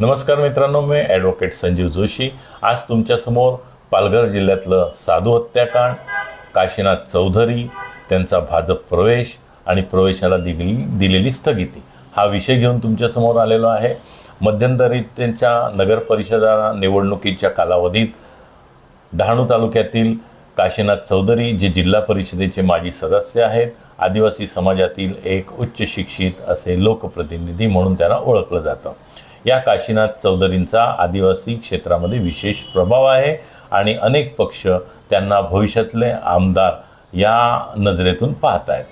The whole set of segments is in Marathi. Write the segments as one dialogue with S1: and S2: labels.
S1: नमस्कार मित्रांनो मी ॲडव्होकेट संजीव जोशी. आज तुमच्यासमोर पालघर जिल्ह्यातलं साधू हत्याकांड काशीनाथ चौधरी त्यांचा भाजप प्रवेश आणि प्रवेशाला दिलेली दिलेली स्थगिती. हा विषय घेऊन तुमच्यासमोर आलेलो आहे. मध्यंतरी त्यांच्या नगर परिषदा निवडणुकीच्या कालावधीत डहाणू तालुक्यातील काशीनाथ चौधरी जे जिल्हा परिषदेचे माजी सदस्य आहेत आदिवासी समाजातील एक उच्च शिक्षित असे लोकप्रतिनिधी म्हणून त्यांना ओळखलं जातं. या काशीनाथ चौधरींचा आदिवासी क्षेत्रामध्ये विशेष प्रभाव आहे आणि अनेक पक्ष त्यांना भविष्यातले आमदार या नजरेतून पाहत आहेत.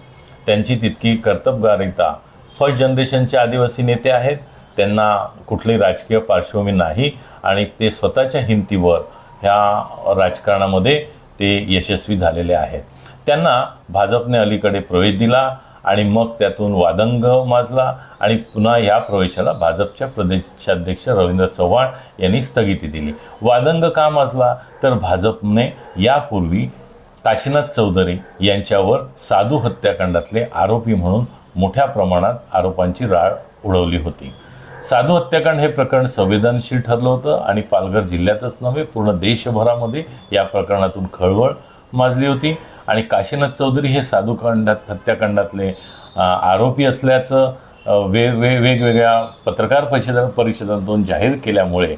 S1: त्यांची तितकी कर्तबगारिता फर्स्ट जनरेशनचे आदिवासी नेते आहेत. त्यांना कुठली राजकीय पार्श्वभूमी नाही आणि ते स्वतःच्या हिमतीवर ह्या राजकारणामध्ये ते यशस्वी झालेले आहेत. त्यांना भाजपने अलीकडे प्रवेश दिला. आणि मग त्यातून वादंग माजला आणि पुन्हा या प्रवेशाला भाजपच्या प्रदेशाध्यक्ष रवींद्र चव्हाण यांनी स्थगिती दिली. वादंग का माजला? तर भाजपने यापूर्वी काशीनाथ चौधरी यांच्यावर साधू हत्याकांडातले आरोपी म्हणून मोठ्या प्रमाणात आरोपांची राळ उडवली होती. साधू हत्याकांड हे प्रकरण संवेदनशील ठरलं होतं आणि पालघर जिल्ह्यातच नव्हे पूर्ण देशभरामध्ये या प्रकरणातून खळबळ माजली होती. आणि काशीनाथ चौधरी हे साधूकांडात हत्याकांडातले आरोपी असल्याचं वे वे वेगवेगळ्या पत्रकार परिषद परिषदांतून जाहीर केल्यामुळे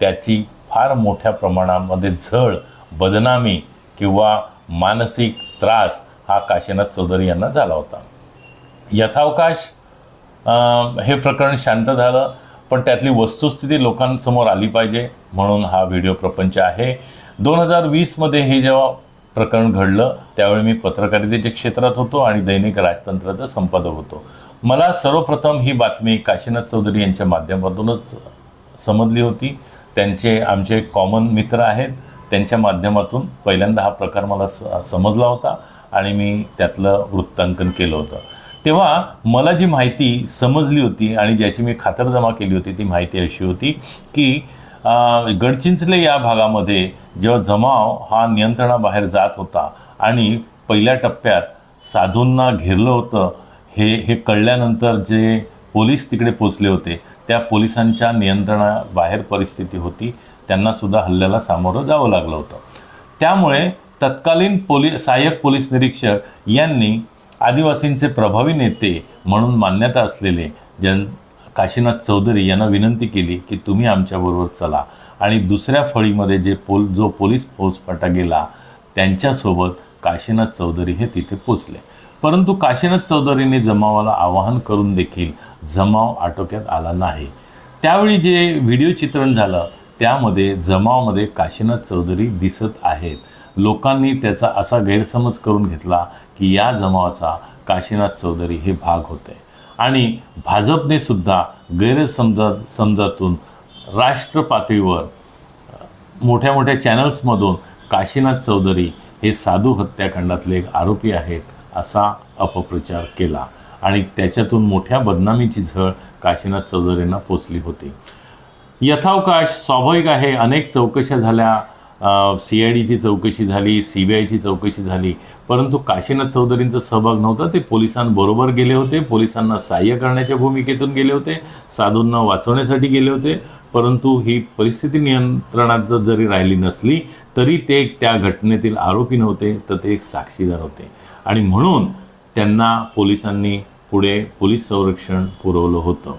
S1: त्याची फार मोठ्या प्रमाणामध्ये झळ बदनामी किंवा मानसिक त्रास हा काशीनाथ चौधरी यांना झाला होता. यथावकाश हे प्रकरण शांत झालं पण त्यातली वस्तुस्थिती लोकांसमोर आली पाहिजे म्हणून हा व्हिडिओ प्रपंच आहे. दोन हजार वीसमध्ये हे जेव्हा प्रकरण घडलं त्यावेळी मी पत्रकारितेच्या क्षेत्रात होतो आणि दैनिक राजतंत्राचा संपादक होतो. मला सर्वप्रथम ही बातमी काशीनाथ चौधरी यांच्या माध्यमातूनच समजली होती. त्यांचे आमचे कॉमन मित्र आहेत. त्यांच्या माध्यमातून पहिल्यांदा हा प्रकार मला स समजला होता आणि मी त्यातलं वृत्तांकन केलं होतं. तेव्हा मला जी माहिती समजली होती आणि ज्याची मी खातरजमा केली होती ती माहिती अशी होती की गडचिंचले या भागामध्ये जेव्हा जमाव हा नियंत्रणाबाहेर जात होता आणि पहिल्या टप्प्यात साधूंना घेरलं होतं हे हे कळल्यानंतर जे पोलीस तिकडे पोचले होते त्या पोलिसांच्या नियंत्रणाबाहेर परिस्थिती होती. त्यांनासुद्धा हल्ल्याला सामोरं जावं लागलं होतं. त्यामुळे तत्कालीन पोलीस सहाय्यक पोलीस निरीक्षक यांनी आदिवासींचे प्रभावी नेते म्हणून मान्यता असलेले जन काशीनाथ चौधरी यांना विनंती केली की तुम्ही आमच्याबरोबर चला. आणि दुसऱ्या फळीमध्ये जे पोल जो पोलीस फौजफाटा गेला त्यांच्यासोबत काशीनाथ चौधरी हे तिथे पोचले. परंतु काशीनाथ चौधरीने जमावाला आवाहन करून देखील जमाव आटोक्यात आला नाही. त्यावेळी जे व्हिडिओ चित्रण झालं त्यामध्ये जमावामध्ये काशीनाथ चौधरी दिसत आहेत. लोकांनी त्याचा असा गैरसमज करून घेतला की या जमावाचा काशीनाथ चौधरी हे भाग होते. आणि भाजपने सुद्धा गैरसमजा समजातून राष्ट्र पातळीवर मोठ्या मोठ्या चॅनल्समधून काशीनाथ चौधरी हे साधू हत्याकांडातले एक आरोपी आहेत असा अपप्रचार केला. आणि त्याच्यातून मोठ्या बदनामीची झळ काशीनाथ चौधरींना पोचली होती. यथावकाश स्वाभाविक आहे अनेक चौकशा झाल्या सी आय डीची चौकशी झाली सी बी आयची चौकशी झाली परंतु काशीनाथ चौधरींचा सहभाग नव्हता. ते पोलिसांबरोबर गेले होते पोलिसांना सहाय्य करण्याच्या भूमिकेतून गेले होते साधूंना वाचवण्यासाठी गेले होते परंतु ही परिस्थिती नियंत्रणात जरी राहिली नसली तरी ते त्या घटनेतील आरोपी नव्हते तर ते एक साक्षीदार होते. आणि म्हणून त्यांना पोलिसांनी पुढे पोलीस संरक्षण पुरवलं होतं.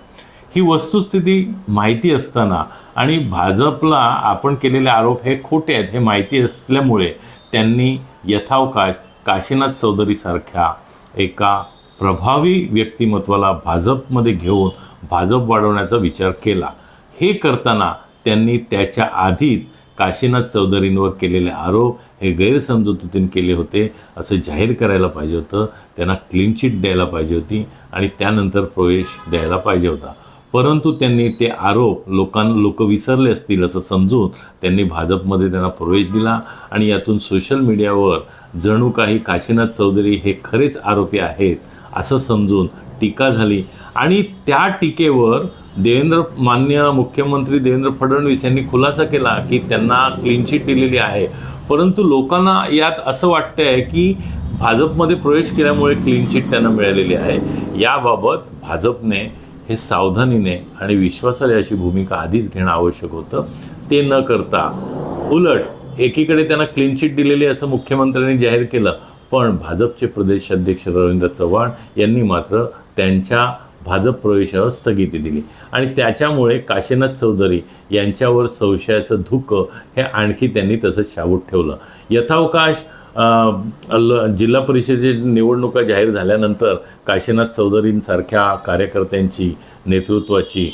S1: ही वस्तुस्थिती माहिती असताना आणि भाजपला आपण केलेले आरोप हे खोटे आहेत हे माहिती असल्यामुळे त्यांनी यथावकाश काशीनाथ चौधरीसारख्या एका प्रभावी व्यक्तिमत्वाला भाजपमध्ये घेऊन भाजप वाढवण्याचा विचार केला. हे करताना त्यांनी त्याच्या आधीच काशीनाथ चौधरींवर केलेले आरोप हे गैरसमजुतीतून केले होते असं जाहीर करायला पाहिजे होतं त्यांना क्लीन चिट द्यायला पाहिजे होती आणि त्यानंतर प्रवेश द्यायला पाहिजे होता. परंतु त्यांनी ते आरोप लोकांना लोक विसरले असतील असं समजून त्यांनी भाजपमध्ये त्यांना प्रवेश दिला आणि यातून सोशल मीडियावर जणू काही काशीनाथ चौधरी हे खरेच आरोपी आहेत असं समजून टीका झाली. आणि त्या टीकेवर देवेंद्र मान्य मुख्यमंत्री देवेंद्र फडणवीस यांनी खुलासा केला की त्यांना क्लीन चिट दिलेली आहे. परंतु लोकांना यात असं वाटतंय की भाजपमध्ये प्रवेश केल्यामुळे क्लीन चिट त्यांना मिळालेली आहे. याबाबत भाजपने हे सावधानीने आणि विश्वासाने अशी भूमिका आधीच घेणं आवश्यक होतं. ते न करता उलट एकीकडे त्यांना क्लीनचिट दिलेली असं मुख्यमंत्र्यांनी जाहीर केलं पण भाजपचे प्रदेशाध्यक्ष रवींद्र चव्हाण यांनी मात्र त्यांच्या भाजप प्रवेशावर स्थगिती दिली. आणि त्याच्यामुळे काशीनाथ चौधरी यांच्यावर संशयाचं धुकं हे आणखी त्यांनी तसंच शाबूत ठेवलं. यथावकाश ल जिल्हा परिषदेची निवडणुका जाहीर झाल्यानंतर काशीनाथ चौधरींसारख्या कार्यकर्त्यांची नेतृत्वाची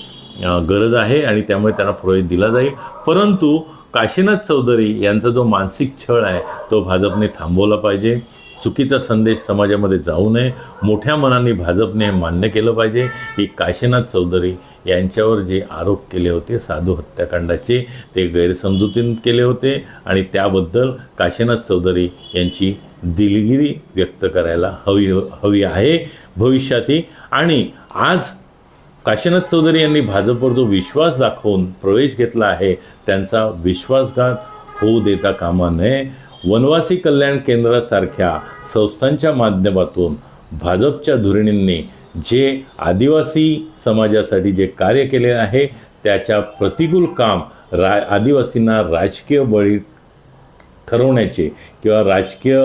S1: गरज आहे आणि त्यामुळे त्यांना प्रवेश दिला जाईल. परंतु काशीनाथ चौधरी यांचा जो मानसिक छळ आहे तो भाजपने थांबवला पाहिजे. चुकीचा संदेश समाजामध्ये जाऊ नये. मोठ्या मनाने भाजपने हे मान्य केलं पाहिजे. की काशीनाथ चौधरी यांच्यावर जे आरोप केले होते साधू हत्याकांडाचे ते गैरसमजुतीन केले होते आणि त्याबद्दल काशीनाथ चौधरी यांची दिलगिरी व्यक्त करायला हवी हवी आहे भविष्यातही. आणि आज काशीनाथ चौधरी यांनी भाजपवर जो विश्वास दाखवून प्रवेश घेतला आहे त्यांचा विश्वासघात होऊ देता कामा नये. वनवासी कल्याण केंद्रासारख्या संस्थांच्या माध्यमातून भाजपच्या धुरिणींनी जे आदिवासी समाजासाठी जे कार्य केले आहे त्याच्या प्रतिकूल काम रा आदिवासींना राजकीय बळी ठरवण्याचे किंवा राजकीय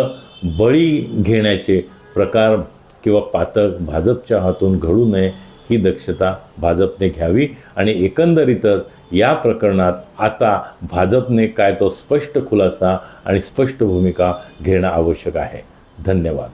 S1: बळी घेण्याचे प्रकार किंवा पातक भाजपच्या हातून घडू नये ही दक्षता भाजपने घ्यावी आणि एकंदरीतच या प्रकरणात आता भाजपने काय तो स्पष्ट खुलासा आणि स्पष्ट भूमिका घेणं आवश्यक आहे. धन्यवाद.